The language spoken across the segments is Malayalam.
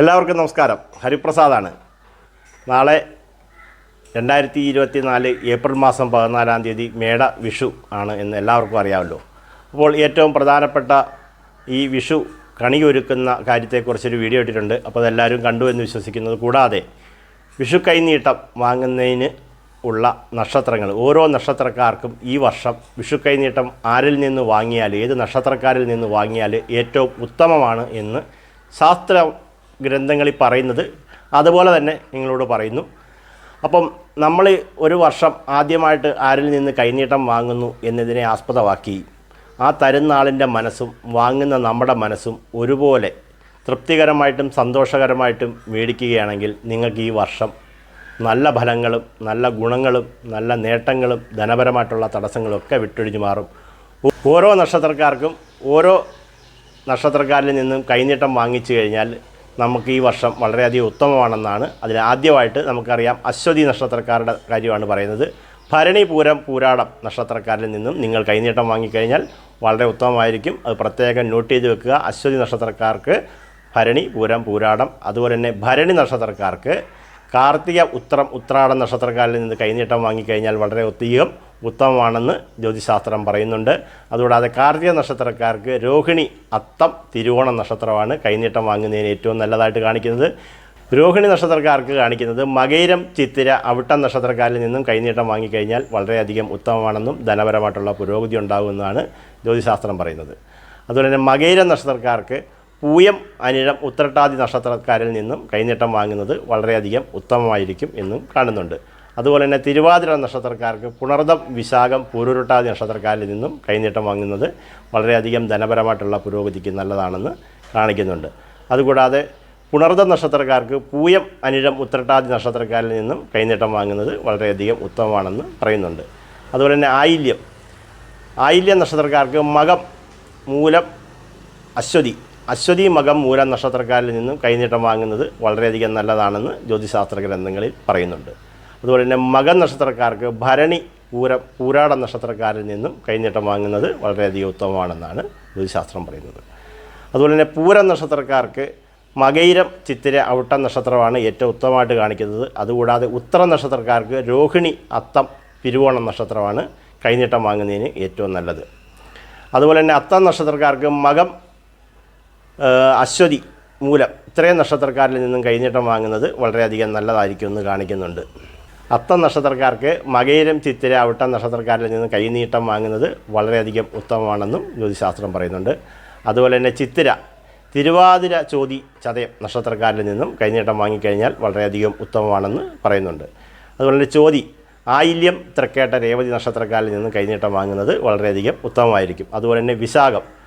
എല്ലാവർക്കും നമസ്കാരം. ഹരിപ്രസാദാണ്. നാളെ രണ്ടായിരത്തി ഇരുപത്തി നാല് ഏപ്രിൽ മാസം പതിനാലാം തീയതി മേട വിഷു ആണ് എന്ന് എല്ലാവർക്കും അറിയാമല്ലോ. അപ്പോൾ ഏറ്റവും പ്രധാനപ്പെട്ട ഈ വിഷു കണിയൊരുക്കുന്ന കാര്യത്തെക്കുറിച്ചൊരു വീഡിയോ ഇട്ടിട്ടുണ്ട്. അപ്പോൾ അതെല്ലാവരും കണ്ടു എന്ന് വിശ്വസിക്കുന്നത് കൂടാതെ വിഷു കൈനീട്ടം വാങ്ങുന്നതിന് ഉള്ള നക്ഷത്രങ്ങൾ ഓരോ നക്ഷത്രക്കാർക്കും ഈ വർഷം വിഷു കൈനീട്ടം ആരിൽ നിന്ന് വാങ്ങിയാൽ ഏത് നക്ഷത്രക്കാരിൽ നിന്ന് വാങ്ങിയാൽ ഏറ്റവും ഉത്തമമാണ് എന്ന് ശാസ്ത്ര ഗ്രന്ഥങ്ങളിൽ പറയുന്നത് അതുപോലെ തന്നെ നിങ്ങളോട് പറയുന്നു. അപ്പം നമ്മൾ ഒരു വർഷം ആദ്യമായിട്ട് ആരിൽ നിന്ന് കൈനീട്ടം വാങ്ങുന്നു എന്നതിനെ ആസ്പദമാക്കി ആ തരുന്ന ആളിന്റെ മനസ്സും വാങ്ങുന്ന നമ്മുടെ മനസ്സും ഒരുപോലെ തൃപ്തികരമായിട്ടും സന്തോഷകരമായിട്ടും മേടിക്കുകയാണെങ്കിൽ നിങ്ങൾക്ക് ഈ വർഷം നല്ല ഫലങ്ങളും നല്ല ഗുണങ്ങളും നല്ല നേട്ടങ്ങളും ധനപരമായിട്ടുള്ള തടസ്സങ്ങളൊക്കെ വിട്ടൊഴിഞ്ഞു മാറും. ഓരോ നക്ഷത്രക്കാർക്കും ഓരോ നക്ഷത്രക്കാരിൽ നിന്നും കൈനീട്ടം വാങ്ങിച്ചു കഴിഞ്ഞാൽ നമുക്ക് ഈ വർഷം വളരെയധികം ഉത്തമമാണെന്നാണ് അതിൽ ആദ്യമായിട്ട് നമുക്കറിയാം അശ്വതി നക്ഷത്രക്കാരുടെ കാര്യമാണ് പറയുന്നത്. ഭരണി പൂരം പൂരാടം നക്ഷത്രക്കാരിൽ നിന്നും നിങ്ങൾ കൈനീട്ടം വാങ്ങിക്കഴിഞ്ഞാൽ വളരെ ഉത്തമമായിരിക്കും. അത് പ്രത്യേകം നോട്ട് ചെയ്ത് വെക്കുക. അശ്വതി നക്ഷത്രക്കാർക്ക് ഭരണി പൂരം പൂരാടം അതുപോലെ തന്നെ ഭരണി നക്ഷത്രക്കാർക്ക് കാർത്തിക ഉത്രം ഉത്രാട നക്ഷത്രക്കാരിൽ നിന്ന് കൈനീട്ടം വാങ്ങിക്കഴിഞ്ഞാൽ വളരെ ഒത്തികം ഉത്തമമാണെന്ന് ജ്യോതിശാസ്ത്രം പറയുന്നുണ്ട്. അതുകൂടാതെ കാർത്തിക നക്ഷത്രക്കാർക്ക് രോഹിണി അത്തം തിരുവോണം നക്ഷത്രമാണ് കൈനീട്ടം വാങ്ങുന്നതിന് ഏറ്റവും നല്ലതായിട്ട് കാണിക്കുന്നത്. രോഹിണി നക്ഷത്രക്കാർക്ക് കാണിക്കുന്നത് മകൈരം ചിത്തിര അവിട്ടം നക്ഷത്രക്കാരിൽ നിന്നും കൈനീട്ടം വാങ്ങിക്കഴിഞ്ഞാൽ വളരെയധികം ഉത്തമമാണെന്നും ധനപരമായിട്ടുള്ള പുരോഗതി ഉണ്ടാകുമെന്നാണ് ജ്യോതിശാസ്ത്രം പറയുന്നത്. അതുപോലെ തന്നെ മകൈരം നക്ഷത്രക്കാർക്ക് പൂയം അനിഴം ഉത്രട്ടാതി നക്ഷത്രക്കാരിൽ നിന്നും കൈനീട്ടം വാങ്ങുന്നത് വളരെയധികം ഉത്തമമായിരിക്കും എന്നും കാണുന്നുണ്ട്. അതുപോലെ തന്നെ തിരുവാതിര നക്ഷത്രക്കാർക്ക് പുണർദം വിശാഖം പൂരുരുട്ടാതി നക്ഷത്രക്കാരിൽ നിന്നും കൈനീട്ടം വാങ്ങുന്നത് വളരെയധികം ധനപരമായിട്ടുള്ള പുരോഗതിക്ക് നല്ലതാണെന്ന് കാണിക്കുന്നുണ്ട്. അതുകൂടാതെ പുണർദം നക്ഷത്രക്കാർക്ക് പൂയം അനിഴം ഉത്രട്ടാതി നക്ഷത്രക്കാരിൽ നിന്നും കൈനീട്ടം വാങ്ങുന്നത് വളരെയധികം ഉത്തമമാണെന്ന് പറയുന്നുണ്ട്. അതുപോലെ തന്നെ ആയില്യം. ആയില്യം നക്ഷത്രക്കാർക്ക് മകം മൂലം അശ്വതി അശ്വതി മകം മൂലം നക്ഷത്രക്കാരിൽ നിന്നും കൈനീട്ടം വാങ്ങുന്നത് വളരെയധികം നല്ലതാണെന്ന് ജ്യോതിശാസ്ത്ര ഗ്രന്ഥങ്ങളിൽ പറയുന്നുണ്ട്. അതുപോലെ തന്നെ മകൻ നക്ഷത്രക്കാർക്ക് ഭരണി പൂര പൂരാട നക്ഷത്രക്കാരിൽ നിന്നും കൈനീട്ടം വാങ്ങുന്നത് വളരെയധികം ഉത്തമമാണെന്നാണ് ജ്യോതിശാസ്ത്രം പറയുന്നത്. അതുപോലെ തന്നെ പൂര നക്ഷത്രക്കാർക്ക് മകൈരം ചിത്തിര ഔട്ട നക്ഷത്രമാണ് ഏറ്റവും ഉത്തമമായിട്ട് കാണിക്കുന്നത്. അതുകൂടാതെ ഉത്തര നക്ഷത്രക്കാർക്ക് രോഹിണി അത്തം തിരുവോണം നക്ഷത്രമാണ് കൈനീട്ടം വാങ്ങുന്നതിന് ഏറ്റവും നല്ലത്. അതുപോലെ തന്നെ അത്തം നക്ഷത്രക്കാർക്ക് മകം അശ്വതി മൂലം ഇത്രയും നക്ഷത്രക്കാരിൽ നിന്നും കഴിഞ്ഞിട്ടം വാങ്ങുന്നത് വളരെയധികം നല്ലതായിരിക്കും എന്ന് കാണിക്കുന്നുണ്ട്. അത്തം നക്ഷത്രക്കാർക്ക് മകയിരം ചിത്തിര അവിട്ടം നക്ഷത്രക്കാരിൽ നിന്ന് കൈനീട്ടം വാങ്ങുന്നത് വളരെയധികം ഉത്തമമാണെന്നും ജ്യോതിശാസ്ത്രം പറയുന്നുണ്ട്. അതുപോലെ തന്നെ ചിത്തിര തിരുവാതിര ചോതി ചതയം നക്ഷത്രക്കാരിൽ നിന്നും കൈനീട്ടം വാങ്ങിക്കഴിഞ്ഞാൽ വളരെയധികം ഉത്തമമാണെന്ന് പറയുന്നുണ്ട്. അതുപോലെ തന്നെ ചോതി ആയില്യം തൃക്കേട്ട രേവതി നക്ഷത്രക്കാരിൽ നിന്നും കൈനീട്ടം വാങ്ങുന്നത് വളരെയധികം ഉത്തമമായിരിക്കും. അതുപോലെ തന്നെ വിശാഖം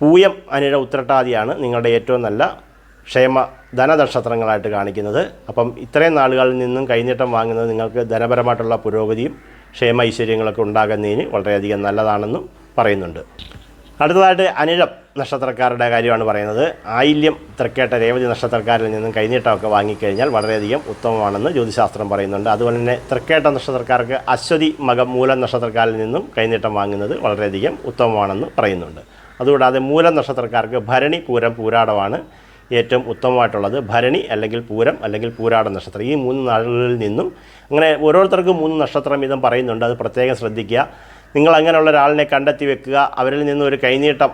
പൂയം അനിഴ ഉത്രട്ടാതിയാണ് നിങ്ങളുടെ ഏറ്റവും നല്ല ക്ഷേമ ധനനക്ഷത്രങ്ങളായിട്ട് കാണിക്കുന്നത്. അപ്പം ഇത്രയും നാളുകളിൽ നിന്നും കൈനീട്ടം വാങ്ങുന്നത് നിങ്ങൾക്ക് ധനപരമായിട്ടുള്ള പുരോഗതിയും ക്ഷേമ ഐശ്വര്യങ്ങളൊക്കെ ഉണ്ടാകുന്നതിന് വളരെയധികം നല്ലതാണെന്നും പറയുന്നുണ്ട്. അടുത്തതായിട്ട് അനിഴം നക്ഷത്രക്കാരുടെ കാര്യമാണ് പറയുന്നത്. ആയില്യം തൃക്കേട്ട രേവതി നക്ഷത്രക്കാരിൽ നിന്നും കൈനീട്ടമൊക്കെ വാങ്ങിക്കഴിഞ്ഞാൽ വളരെയധികം ഉത്തമമാണെന്ന് ജ്യോതിശാസ്ത്രം പറയുന്നുണ്ട്. അതുപോലെ തന്നെ തൃക്കേട്ട നക്ഷത്രക്കാർക്ക് അശ്വതി മകം മൂലം നക്ഷത്രക്കാരിൽ നിന്നും കൈനീട്ടം വാങ്ങുന്നത് വളരെയധികം ഉത്തമമാണെന്ന് പറയുന്നുണ്ട്. അതുകൂടാതെ മൂലം നക്ഷത്രക്കാർക്ക് ഭരണി പൂരം പൂരാടമാണ് ഏറ്റവും ഉത്തമമായിട്ടുള്ളത്. ഭരണി അല്ലെങ്കിൽ പൂരം അല്ലെങ്കിൽ പൂരാട നക്ഷത്രം. ഈ മൂന്ന് നാളുകളിൽ നിന്നും അങ്ങനെ ഓരോരുത്തർക്കും മൂന്ന് നക്ഷത്രം വീതം പറയുന്നുണ്ട്. അത് പ്രത്യേകം ശ്രദ്ധിക്കുക. നിങ്ങൾ അങ്ങനെയുള്ള ഒരാളിനെ കണ്ടെത്തി വെക്കുക. അവരിൽ നിന്ന് ഒരു കൈനീട്ടം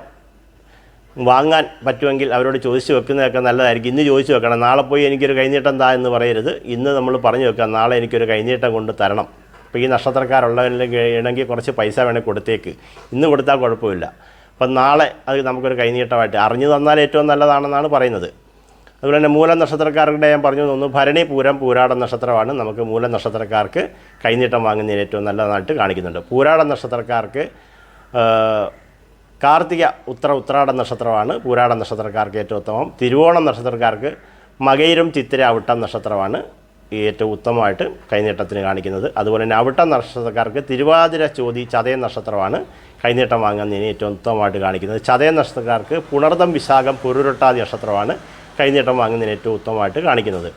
വാങ്ങാൻ പറ്റുമെങ്കിൽ അവരോട് ചോദിച്ചു വെക്കുന്നതൊക്കെ നല്ലതായിരിക്കും. ഇന്ന് ചോദിച്ചു വെക്കണം. നാളെ പോയി എനിക്കൊരു കൈനീട്ടം താ എന്ന് പറയരുത്. ഇന്ന് നമ്മൾ പറഞ്ഞു വെക്കുക നാളെ എനിക്കൊരു കൈനീട്ടം കൊണ്ട് തരണം. അപ്പോൾ ഈ നക്ഷത്രക്കാരുള്ളവരിൽ ഇണങ്ങി കുറച്ച് പൈസ വേണമെങ്കിൽ കൊടുത്തേക്ക്. ഇന്ന് കൊടുത്താൽ കുഴപ്പമില്ല. അപ്പം നാളെ അത് നമുക്കൊരു കൈനീട്ടമായിട്ട്. അറിഞ്ഞു തന്നാൽ ഏറ്റവും നല്ലതാണെന്നാണ് പറയുന്നത്. അതുപോലെ തന്നെ മൂല നക്ഷത്രക്കാരുടെ ഞാൻ പറഞ്ഞു തോന്നുന്നു ഭരണി പൂരം പൂരാടം നക്ഷത്രമാണ്. നമുക്ക് മൂല നക്ഷത്രക്കാർക്ക് കൈനീട്ടം വാങ്ങുന്നതിന് ഏറ്റവും നല്ലതായിട്ട് കാണിക്കുന്നുണ്ട്. പൂരാടം നക്ഷത്രക്കാർക്ക് കാർത്തിക ഉത്ര ഉത്രാട നക്ഷത്രമാണ്. പൂരാട നക്ഷത്രക്കാർക്ക് ഏറ്റവും ഉത്തമം. തിരുവോണം നക്ഷത്രക്കാർക്ക് മകയിരും ചിത്തിര അവിട്ടം നക്ഷത്രമാണ്. ഏറ്റവും ഉത്തമമായിട്ട് കൈനീട്ടത്തിന് കാണിക്കുന്നത്. അതുപോലെ തന്നെ അവിട്ട നക്ഷത്രക്കാർക്ക് തിരുവാതിര ചോതി ചതയ നക്ഷത്രമാണ് കൈനീട്ടം വാങ്ങുന്നതിന് ഏറ്റവും ഉത്തമമായിട്ട് കാണിക്കുന്നത്. ചതയ നക്ഷത്രക്കാർക്ക് പുണർദം വിശാഖം പുരുരട്ടാതി നക്ഷത്രമാണ് കൈനീട്ടം വാങ്ങുന്നതിന് ഏറ്റവും ഉത്തമമായിട്ട് കാണിക്കുന്നത്.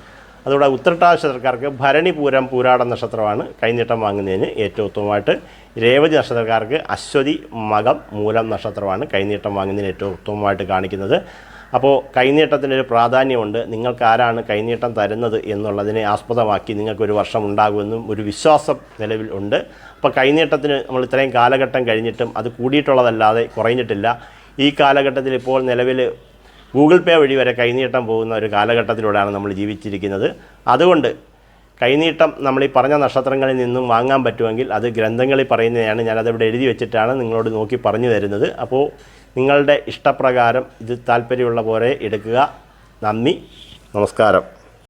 അതുകൂടെ ഉത്രട്ടാതി നക്ഷത്രക്കാർക്ക് ഭരണി പൂരം പൂരാടം നക്ഷത്രമാണ് കൈനീട്ടം വാങ്ങുന്നതിന് ഏറ്റവും ഉത്തമമായിട്ട്. രേവതി നക്ഷത്രക്കാർക്ക് അശ്വതി മകം മൂലം നക്ഷത്രമാണ് കൈനീട്ടം വാങ്ങുന്നതിന് ഏറ്റവും ഉത്തമമായിട്ട് കാണിക്കുന്നത്. അപ്പോൾ കൈനീട്ടത്തിനൊരു പ്രാധാന്യമുണ്ട്. നിങ്ങൾക്ക് ആരാണ് കൈനീട്ടം തരുന്നത് എന്നുള്ളതിനെ ആസ്പദമാക്കി നിങ്ങൾക്കൊരു വർഷം ഉണ്ടാകുമെന്നും ഒരു വിശ്വാസം നിലവിൽ ഉണ്ട്. അപ്പോൾ കൈനീട്ടത്തിന് നമ്മൾ ഇത്രയും കാലഘട്ടം കഴിഞ്ഞിട്ടും അത് കൂടിയിട്ടുള്ളതല്ലാതെ കുറഞ്ഞിട്ടില്ല. ഈ കാലഘട്ടത്തിൽ ഇപ്പോൾ നിലവിൽ ഗൂഗിൾ പേ വഴി വരെ കൈനീട്ടം പോകുന്ന ഒരു കാലഘട്ടത്തിലൂടെയാണ് നമ്മൾ ജീവിച്ചിരിക്കുന്നത്. അതുകൊണ്ട് കൈനീട്ടം നമ്മൾ ഈ പറഞ്ഞ നക്ഷത്രങ്ങളിൽ നിന്നും വാങ്ങാൻ പറ്റുമെങ്കിൽ അത് ഗ്രന്ഥങ്ങളിൽ പറയുന്നതാണ്. ഞാനതിവിടെ എഴുതി വെച്ചിട്ടാണ് നിങ്ങളോട് നോക്കി പറഞ്ഞു തരുന്നത്. അപ്പോൾ നിങ്ങളുടെ ഇഷ്ടപ്രകാരം ഇത് താല്പര്യമുള്ള പോലെ എടുക്കുക. നന്ദി. നമസ്കാരം.